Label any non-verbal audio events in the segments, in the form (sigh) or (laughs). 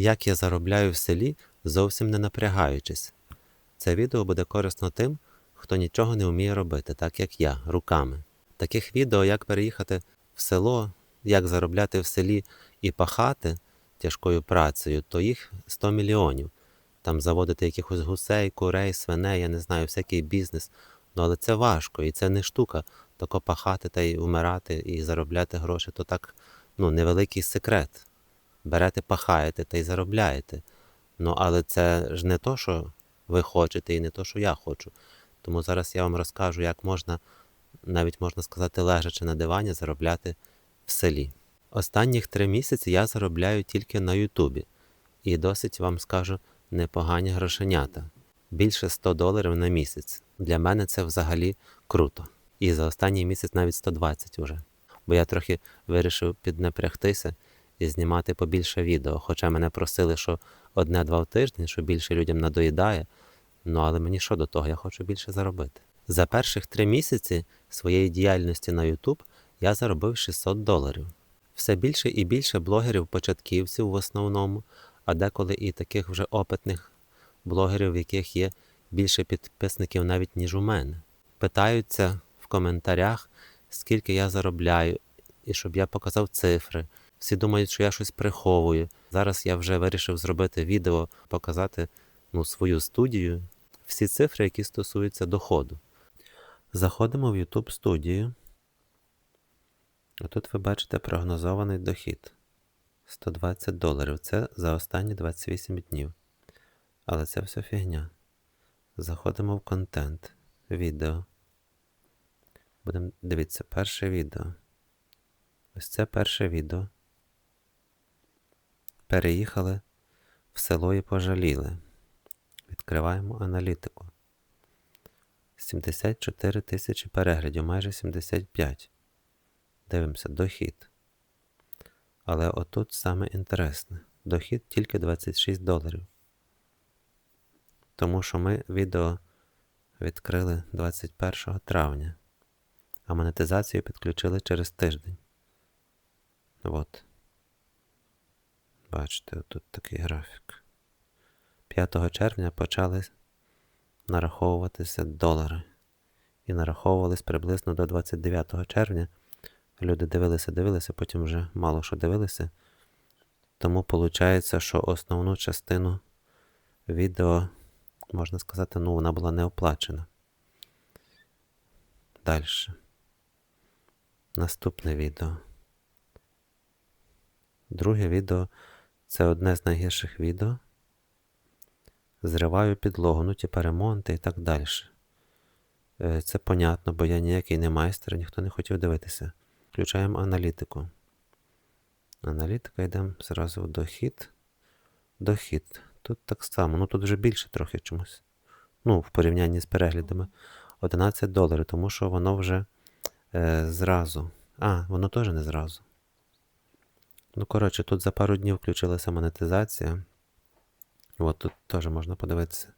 як я заробляю в селі, зовсім не напрягаючись. Це відео буде корисно тим, хто нічого не вміє робити, так як я, руками. Таких відео, як переїхати в село, як заробляти в селі і пахати тяжкою працею, то їх 100 мільйонів. Там заводити якихось гусей, курей, свиней, я не знаю, всякий бізнес. Ну але це важко і це не штука. Тако пахати та й вмирати і заробляти гроші, то так ну, невеликий секрет. Берете, пахаєте та й заробляєте. Ну, але це ж не то, що ви хочете, і не то, що я хочу. Тому зараз я вам розкажу, як можна, навіть можна сказати, лежачи на дивані, заробляти в селі. Останніх три місяці я заробляю тільки на Ютубі. І досить вам скажу непогані грошенята. Більше 100 доларів на місяць. Для мене це взагалі круто. І за останній місяць навіть 120 вже. Бо я трохи вирішив піднапрягтися і знімати побільше відео. Хоча мене просили, що одне-два в тиждень, що більше людям надоїдає. Ну але мені що до того, я хочу більше заробити. За перших три місяці своєї діяльності на YouTube я заробив 600 доларів. Все більше і більше блогерів-початківців в основному, а деколи і таких вже опитних блогерів, в яких є більше підписників навіть ніж у мене. Питаються в коментарях, скільки я заробляю, і щоб я показав цифри. Всі думають, що я щось приховую. Зараз я вже вирішив зробити відео, показати ну, свою студію, всі цифри, які стосуються доходу. Заходимо в YouTube студію. Тут ви бачите прогнозований дохід 120 доларів. Це за останні 28 днів. Але це все фігня. Заходимо в контент, відео. Будемо дивитися перше відео. Ось це перше відео. Переїхали в село і пожаліли. Відкриваємо аналітику. 74 тисячі переглядів, майже 75. Дивимося дохід. Але отут саме інтересне. Дохід тільки 26 доларів. Тому що ми відео відкрили 21 травня, а монетизацію підключили через тиждень. От. Бачите, тут такий графік. 5 червня почали нараховуватися долари. І нараховувались приблизно до 29 червня. Люди дивилися, дивилися, потім вже мало що дивилися. Тому виходить, що основну частину відео, можна сказати, ну, вона була не оплачена. Далі. Наступне відео. Друге відео це одне з найгірших відео. Зриваю підлогу, ну, типа ремонти і так далі. Е, Це понятно, бо я ніякий не майстер, ніхто не хотів дивитися. Включаємо аналітику. Аналітика йдемо зразу в дохід. Дохід. Тут так само, ну тут вже більше трохи чомусь. Ну, в порівнянні з переглядами. 11 доларів, тому що воно вже е, зразу. А, воно теж не зразу. Ну, коротше, тут за пару днів включилася монетизація. От тут теж можна подивитися.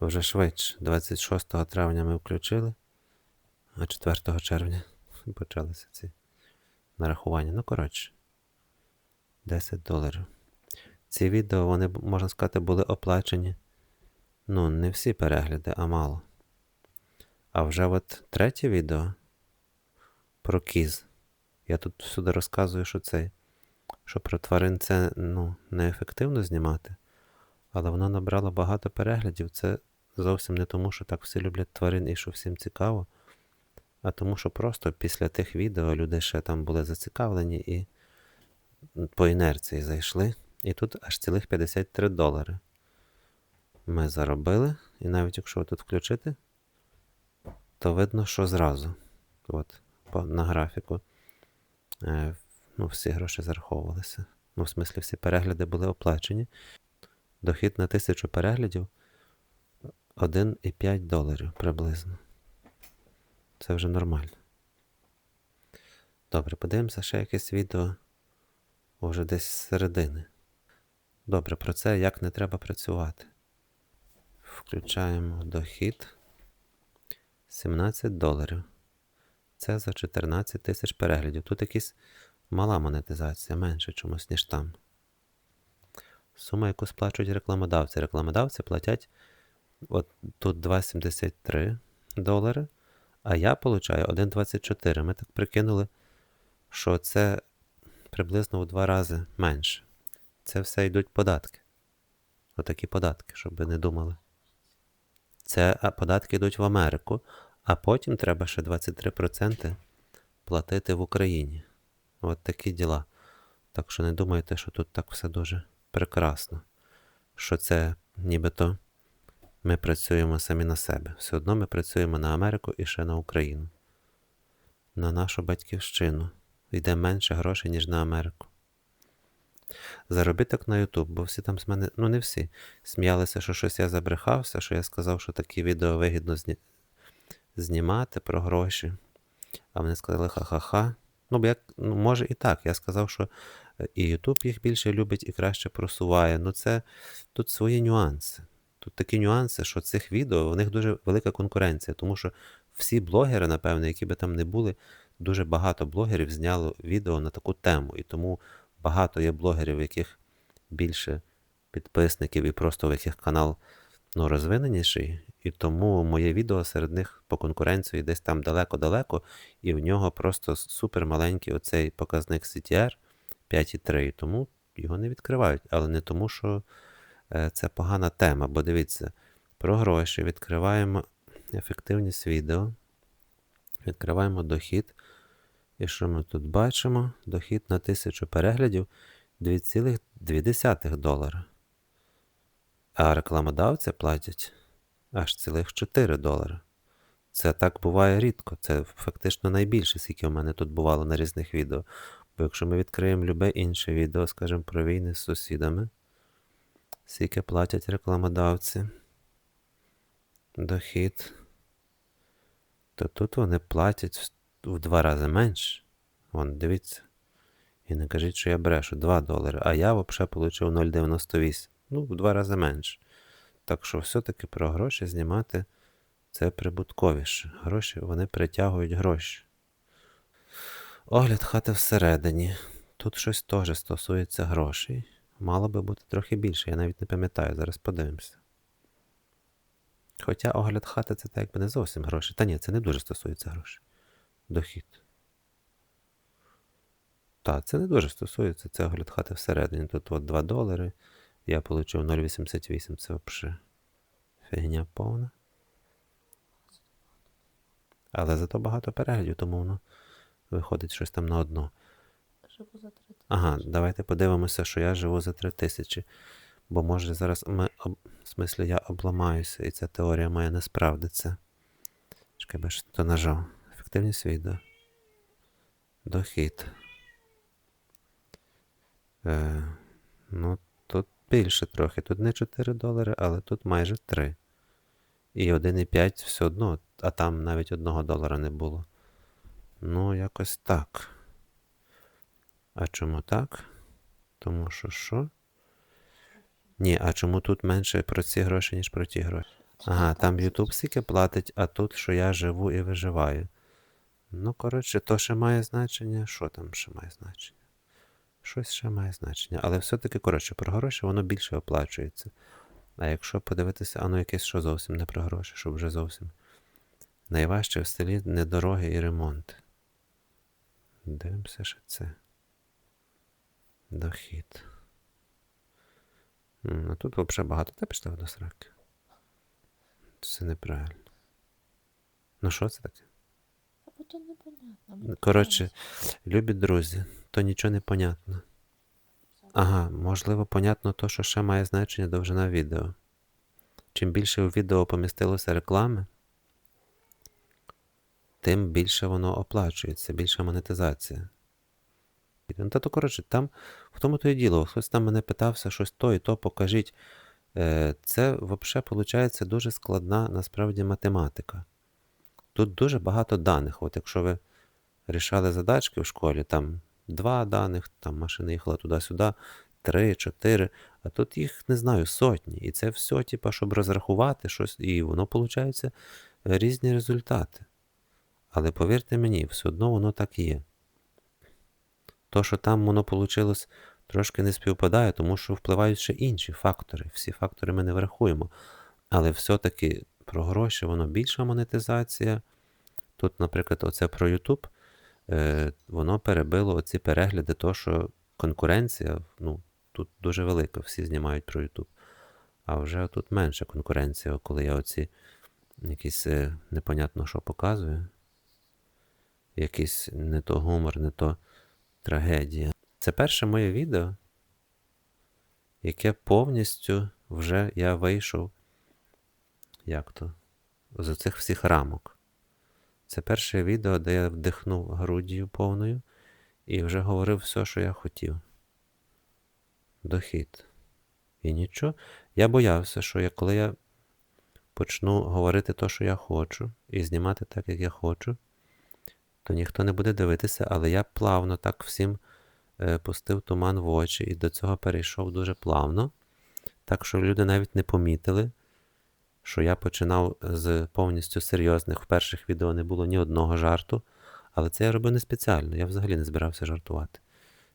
Вже швидше. 26 травня ми включили, а 4 червня (laughs) почалися ці нарахування. Ну, коротше, 10 доларів. Ці відео, вони, можна сказати, були оплачені. Ну, не всі перегляди, а мало. А вже от третє відео про кіз. Я тут всюди розказую, що цей, що про тварин це ну, неефективно знімати, але воно набрало багато переглядів. Це зовсім не тому, що так всі люблять тварин і що всім цікаво, а тому, що просто після тих відео люди ще там були зацікавлені і по інерції зайшли. І тут аж цілих 53 долари. Ми заробили, і навіть якщо тут включити, то видно, що зразу. От, на графіку. Е, ну, всі гроші зараховувалися. Ну, в смислі, всі перегляди були оплачені. Дохід на тисячу переглядів 1,5 доларів приблизно. Це вже нормально. Добре, подивимося ще якесь відео уже десь з середини. Добре, про це як не треба працювати. Включаємо дохід 17 доларів. Це за 14 тисяч переглядів. Тут якась мала монетизація, менше чомусь, ніж там. сума, яку сплачують рекламодавці. Рекламодавці платять от тут 2,73 долари, а я получаю 1,24. Ми так прикинули, що це приблизно в два рази менше. Це все йдуть податки. Отакі податки, щоб ви не думали. Це податки йдуть в Америку, а потім треба ще 23% платити в Україні. От такі діла. Так що не думайте, що тут так все дуже прекрасно. Що це нібито ми працюємо самі на себе. Все одно ми працюємо на Америку і ще на Україну. На нашу батьківщину. Йде менше грошей, ніж на Америку. Заробіток на YouTube, бо всі там з мене, ну не всі, сміялися, що щось я забрехався, що я сказав, що такі відео вигідно. Знімати про гроші. А вони сказали ха-ха-ха. Ну, як, ну, може і так. Я сказав, що е, і YouTube їх більше любить і краще просуває. Ну, це тут свої нюанси. Тут такі нюанси, що цих відео в них дуже велика конкуренція, тому що всі блогери, напевне, які би там не були, дуже багато блогерів зняло відео на таку тему. І тому багато є блогерів, яких більше підписників і просто в яких канал ну, розвиненіший. І тому моє відео серед них по конкуренції десь там далеко-далеко, і в нього просто супер маленький оцей показник CTR 5,3. Тому його не відкривають. Але не тому, що е, це погана тема. Бо дивіться, про гроші відкриваємо ефективність відео, відкриваємо дохід. І що ми тут бачимо? Дохід на 1000 переглядів 2,2 долара. А рекламодавці платять аж цілих 4 долари. Це так буває рідко. Це фактично найбільше, скільки у мене тут бувало на різних відео. Бо якщо ми відкриємо любе інше відео, скажімо, про війни з сусідами, скільки платять рекламодавці, дохід, то тут вони платять в, два рази менше. Вон, дивіться. І не кажіть, що я брешу 2 долари, а я взагалі отримав 0,98. Ну, в два рази менше. Так що все-таки про гроші знімати це прибутковіше. Гроші вони притягують гроші. Огляд хати всередині. Тут щось теж стосується грошей. Мало би бути трохи більше, я навіть не пам'ятаю, зараз подивимося. Хоча огляд хати це так якби не зовсім гроші. Та ні, це не дуже стосується грошей. Дохід. Так, це не дуже стосується, це огляд хати всередині. Тут от 2 долари. Я отримав 0,88, це взагалі фігня повна. Але зато багато переглядів, тому воно виходить щось там на одно. Живу за 3 тисячі. Ага, давайте подивимося, що я живу за 3 тисячі. Бо може зараз ми, об... в смислі я обламаюся, і ця теорія моя не справдиться. Чекай, би ж то нажав. Ефективність відео. Дохід. Е, ну, більше трохи. Тут не 4 долари, але тут майже 3. І 1,5 все одно, а там навіть 1 долара не було. Ну, якось так. А чому так? Тому що що? Ні, а чому тут менше про ці гроші, ніж про ті гроші? Ага, там YouTube скільки платить, а тут, що я живу і виживаю. Ну, коротше, то ще має значення. Що там ще має значення? Щось ще має значення. Але все-таки, коротше, про гроші воно більше оплачується. А якщо подивитися, а якесь що зовсім не про гроші, щоб вже зовсім. Найважче в селі не дороги і ремонт. Дивимося ще це. Дохід. А тут взагалі багато та пішла до сраки. Це неправильно. Ну що це таке? А бо то непонятно. Коротше, любі друзі, то нічого не понятно. Ага, можливо, понятно то, що ще має значення довжина відео. Чим більше у відео помістилося реклами, тим більше воно оплачується, більша монетизація. Ну, Та то, коротше, там в тому то і діло. Хтось там мене питався щось то і то покажіть. Е, Це взагалі виходить дуже складна насправді математика. Тут дуже багато даних. От якщо ви рішали задачки в школі, там два даних, там машина їхала туди-сюди, три, чотири, а тут їх, не знаю, сотні. І це все, типа, щоб розрахувати щось, і воно виходить різні результати. Але повірте мені, все одно воно так є. То, що там воно вийшло трошки не співпадає, тому що впливають ще інші фактори. Всі фактори ми не врахуємо. Але все-таки про гроші воно більша монетизація. Тут, наприклад, оце про YouTube, е, воно перебило оці перегляди, то що конкуренція, ну, тут дуже велика, всі знімають про YouTube. А вже тут менша конкуренція, коли я оці якісь е, непонятно що показую. Якийсь не то гумор, не то трагедія. Це перше моє відео, яке повністю вже я вийшов. Як то? З цих всіх рамок. Це перше відео, де я вдихнув груддю повною і вже говорив все, що я хотів. Дохід. І нічого. Я боявся, що я, коли я почну говорити те, що я хочу, і знімати так, як я хочу, то ніхто не буде дивитися, але я плавно так всім е, пустив туман в очі і до цього перейшов дуже плавно. Так що люди навіть не помітили, що я починав з повністю серйозних. В перших відео не було ні одного жарту, але це я робив не спеціально. Я взагалі не збирався жартувати.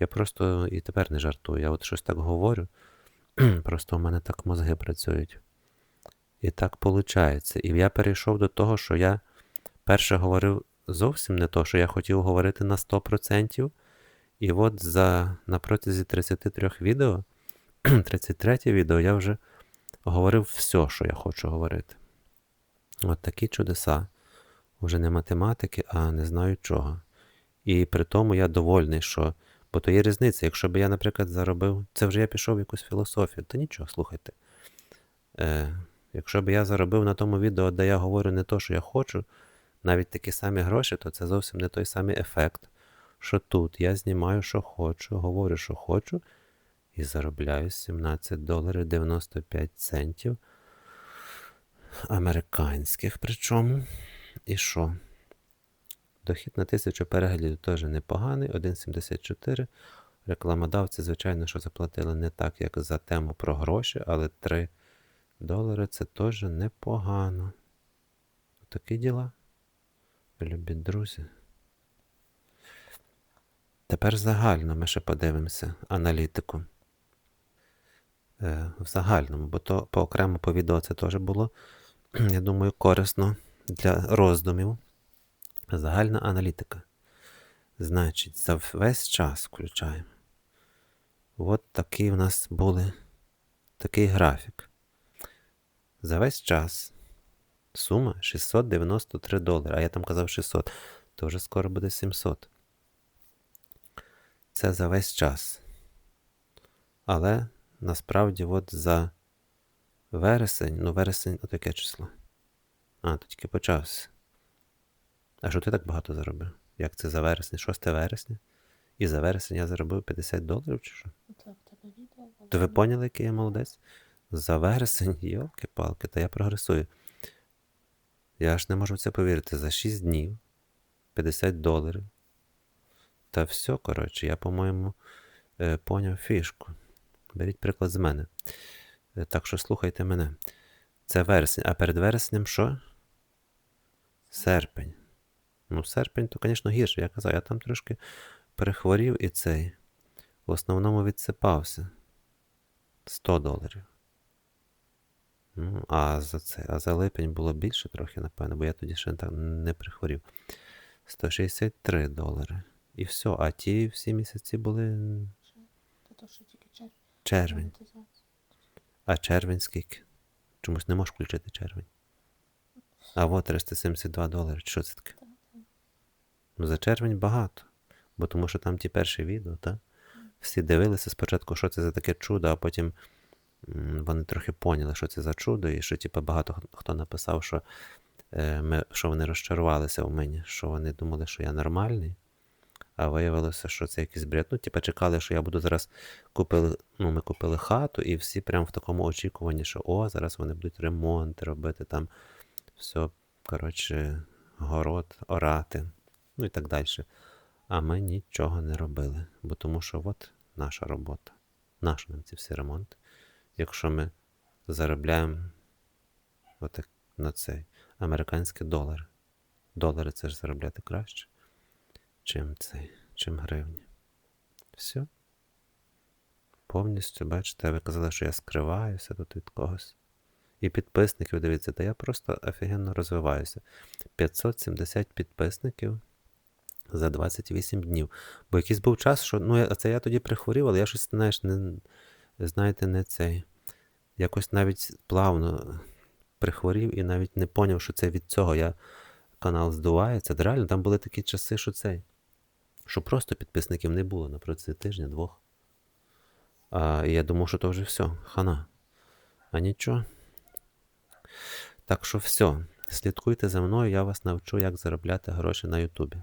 Я просто і тепер не жартую. Я от щось так говорю. (clears throat) Просто у мене так мозги працюють. І так виходить. І я перейшов до того, що я перше говорив зовсім не то, що я хотів говорити на 100%. І от за, на протязі 33 відео, (clears throat) 33 відео я вже говорив все, що я хочу говорити. От такі чудеса. Уже не математики, а не знаю чого. І при тому я довольний, що. Бо то є різниця. Якщо б я, наприклад, заробив. Це вже я пішов в якусь філософію, то нічого, слухайте. Е, Якщо б я заробив на тому відео, де я говорю не то, що я хочу, навіть такі самі гроші, то це зовсім не той самий ефект. Що тут я знімаю, що хочу, говорю, що хочу, і заробляю 17 доларів 95 центів. Американських причому. І що? Дохід на тисячу переглядів теж непоганий, 1,74. Рекламодавці, звичайно, що заплатили не так, як за тему про гроші, але 3 долари це теж непогано. Такі діла. Любі друзі. Тепер загально ми ще подивимося аналітику. Е, в загальному, бо то по окремо по відео це теж було, (clears throat) я думаю, корисно для роздумів. Загальна аналітика. Значить, за весь час включаємо. От такий у нас були такий графік. За весь час сума 693 долари. А я там казав 600, то вже скоро буде 700. Це за весь час. Але насправді, от за вересень, ну вересень, отаке число. А, то тільки почався. А що ти так багато заробив? Як це за вересень? 6 вересня? І за вересень я заробив 50 доларів чи що? Тебе відео? То ви поняли, який я молодець? За вересень, (laughs) йолки-палки, та я прогресую. Я аж не можу в це повірити. За 6 днів 50 доларів. Та все, коротше, я, по-моєму, е, поняв фішку. Беріть приклад з мене. Е, Так що слухайте мене. Це вересень, а перед вереснем що? Серпень. Ну, серпень, то, звісно, гірше. Я казав, я там трошки перехворів і цей. В основному відсипався. 100 доларів. Ну, а за це, а за липень було більше трохи, напевно, бо я тоді ще так не прихворів. 163 долари. І все. А ті всі місяці були Та то, що. Червень. А червень скільки? Чомусь не можеш включити червень. А от 372 долари. Що це таке? Та, та. Ну, за червень багато. Бо тому що там ті перші відео, так? Всі дивилися спочатку, що це за таке чудо, а потім вони трохи поняли, що це за чудо, і що типу, багато хто написав, що, е, ми, що вони розчарувалися в мені, що вони думали, що я нормальний. А виявилося, що це якийсь бред. Ну, типу, чекали, що я буду зараз купили, ну, ми купили хату, і всі прямо в такому очікуванні, що о, зараз вони будуть ремонт робити там все, коротше, город, орати, ну і так далі. А ми нічого не робили, бо тому що от наша робота. Наш нам ці всі ремонти. Якщо ми заробляємо отак на цей американський долар. Долари це ж заробляти краще, чим цей, чим гривні. Все. повністю, бачите, ви казали, що я скриваюся тут від когось. І підписників, дивіться, та я просто офігенно розвиваюся. 570 підписників за 28 днів. Бо якийсь був час, що. Ну, це я тоді прихворів, але я щось, знаєш, не, знаєте, не цей. Якось навіть плавно прихворів і навіть не поняв, що це від цього я канал здувається. Реально, там були такі часи, що цей. Що просто підписників не було на протязі тижня, двох. А, я думав, що то вже все, хана. А нічого. Так що все. Слідкуйте за мною, я вас навчу, як заробляти гроші на Ютубі.